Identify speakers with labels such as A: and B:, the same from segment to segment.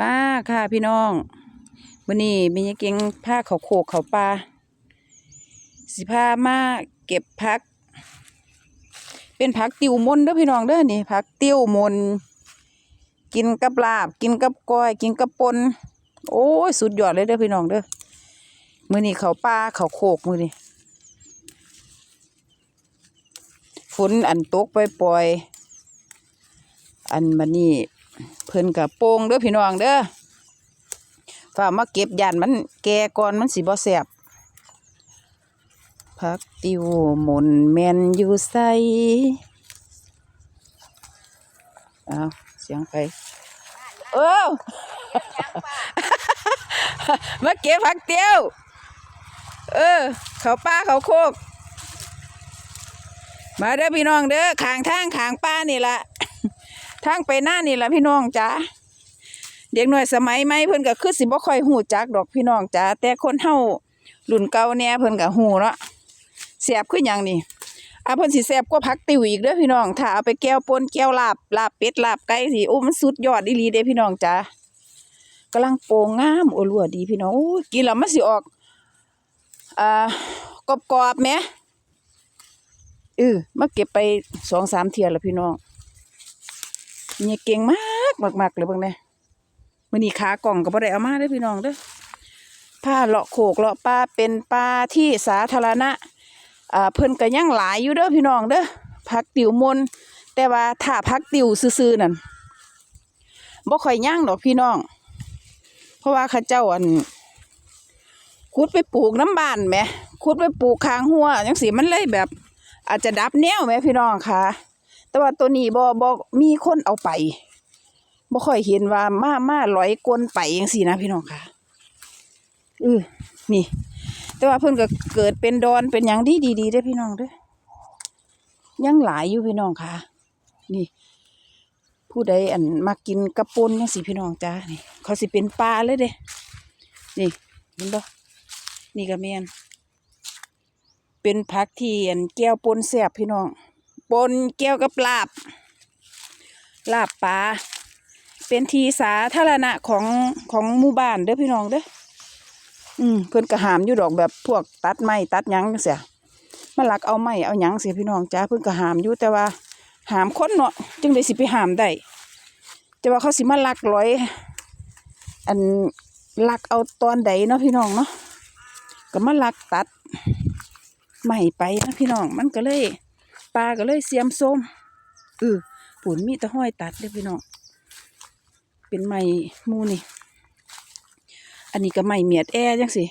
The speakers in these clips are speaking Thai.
A: มาค่ะพี่น้องวันนี้มีเก่งผ้าเขาโขกเขาปลาสิพามาเก็บพัก เป็นผักติวมนเด้อพี่น้องเด้อนี่ผักติวมน กินกับลาบ กินกับก้อย กินกับปนโอ้ยสุดยอดเลยเด้อพี่น้องเด้อมือนี้เขาปลาเขาโขกมือนี้ฝนอันตกปล่อยๆอันบัดนี้ เพิ่นกับโป่งเด้อพี่น้องเด้อฝ่ามาเก็บยันมันแก่ก่อนมันสิบ่แซ่บพักติวหมนแมนอยู่ใสอ้าวเสียงไปเออมาเก็บผักเตียว เออ เขาป้าเขาโคก มาเด้อพี่น้องเด้อขางทางขางป้านี่ละ ทางไปหน้านี่แหละพี่น้องจ้าเด็กหน่อยสมัยใหม่เพิ่นก็คือสิบ่ค่อยหูจักดอกพี่น้องจ้าแต่คนเฮารุ่นเก่าเนี่ยเพิ่นก็หูเนาะแซ่บคือหยังนี่อะเพิ่นสิแซ่บกว่าผักติวอีกเด้อพี่น้อง ถ้าเอาไปแก้วปนแก้วลาบลาบเป็ดลาบไก่สิโอ้มันสุดยอดอีหลีเด้พี่น้องจ้ากำลังโป่งงามโอ้ลัวดีพี่น้องโอ้กินแล้วมันสิออกอ่ากรอบๆแหมเออมาเก็บไปสองสามเที่ยแล้วพี่น้อง เนี่ยเก่งมากมากมากเลยบางเนี่ยมื่อนี้ขากล่องก็บ่ได้เอามาเด้พี่น้องเด้อผ้าเลาะโขกเลาะปลาเป็นปลาที่สาธารณะอ่าเพิ่นก็ยังหลายอยู่เด้อพี่น้องเด้อพักติวมนแต่ว่าถ้าพักติวซื่อๆนั่นบ่ค่อยย่างดอกพี่น้อง เพราะว่าข้าเจ้าอันขุดไปปลูกน้ำบานแหมขุดไปปลูกคางหัวจังสีมันเลยแบบ อาจจะดับแนวแหมพี่น้องค่ะ แต่ว่าตัวนี้บ่บ่มีคนเอาไปบ่ค่อยเห็นว่ามามาลอยกลนไปจังซี่นะพี่น้องค่ะอือนี่ แต่ว่าเพิ่นก็เกิดเป็นดอนเป็นหยังดีดีดีเด้อพี่น้องเด้อยังหลายอยู่พี่น้องค่ะ นี่ ผู้ใดอันมากินกระปนจังซี่พี่น้องจ้านี่ เขาสิเป็นปลาเลยเด้นี่เห็นบ่นี่ก็แม่นเป็นผักที่อันแก้วปนแซ่บพี่น้อง ปนเกี่ยวกับลาบ ลาบปลาเป็นทีสาธารณะของของหมู่บ้านเด้อพี่น้องเด้ออืมเพิ่นก็หามอยู่ดอกแบบพวกตัดไม้ตัดหยังจังซี่มาลักเอาไม้เอาหยังเสียพี่น้องจ้าเพิ่นก็หามอยู่แต่ว่าหามคนเนาะจึงได้สิไปหามได้แต่ว่าเขาสิมาลักร้อย อันลักเอาตอนใดเนาะพี่น้องเนาะก็มาลักตัดไม้ไปนะพี่น้องมันก็เลย ปลาก็เลยเสียมส้มเออปุ่นมีตะห้อยตัดเด้อพี่น้องเป็นไม้มูนี่ อันนี้ก็ไม้เมียดแอจังสิ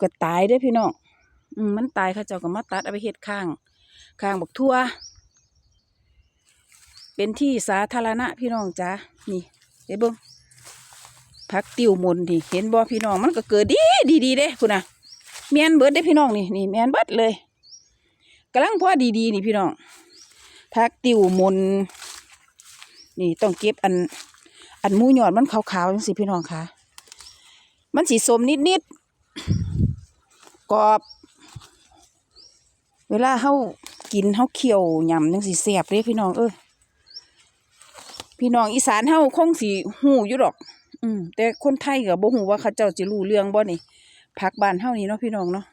A: ก็ตายเด้พี่น้องอืมมันตายเขาเจ้าก็มาตัดเอาไปเฮ็ดข้าง ข้างบักทั่ว เป็นที่สาธารณะพี่น้องจ้านี่เด้เบิ้งพักติวมนนี่เห็นบ่พี่น้องมันก็เกิดดีดีดีเด้คุณน่ะแมนเบิดเด้พี่น้องนี่นี่แมนเบิดเลย กำลังพอดีๆนี่พี่น้องพักติวมน นี่ต้องเก็บอัน อันมูหยอดมันขาวๆจังสิพี่น้องคะมันสีสมนิดๆกรอบ เวลาเฮากินเฮาเคี่ยวยำจังสิแซ่บเลยพี่น้องเอ้ยพี่น้องอีสานเฮาคงสิหูอยู่ดอก อืมแต่คนไทยก็บ่ฮู้ว่าเขาเจ้าสิรู้เรื่องบ่นี่ผักบ้านเฮานี่เนาะพี่น้องเนาะ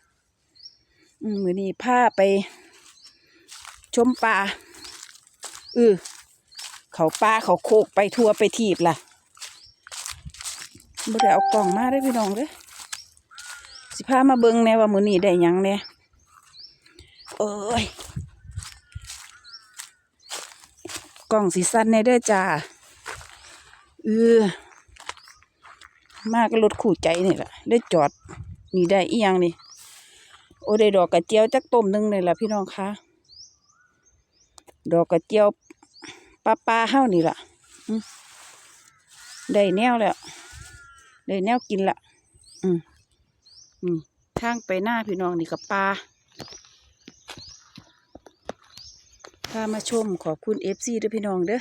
A: อืมมือนี้พาไป ชมป่าเออเขาป่าเขาโคกไปทัวไปทีบล่ะบ่ได้เอากล่องมาได้พี่น้องเด้อสิพามาเบิ่งแน่ว่ามื้อนี้ได้หยังแน่เอ้ยกล่องสีสันแน่เด้อจ้าเออมาก็รถขู่ใจนี่แหละได้จอด นี่ได้อีหยังนี่ โอ้ได้ดอกกระเจียวจักต้มหนึงนี่แหละพี่น้องคะ ดอกกระเจียวปลาปลาเฮ้านี่ล่ะได้แนวแล้วได้แนวกินละอืมอืมทางไปหน้าพี่น้องนี่กับปลาพามาชมขอบคุณเอฟซีด้วยพี่น้องเด้อ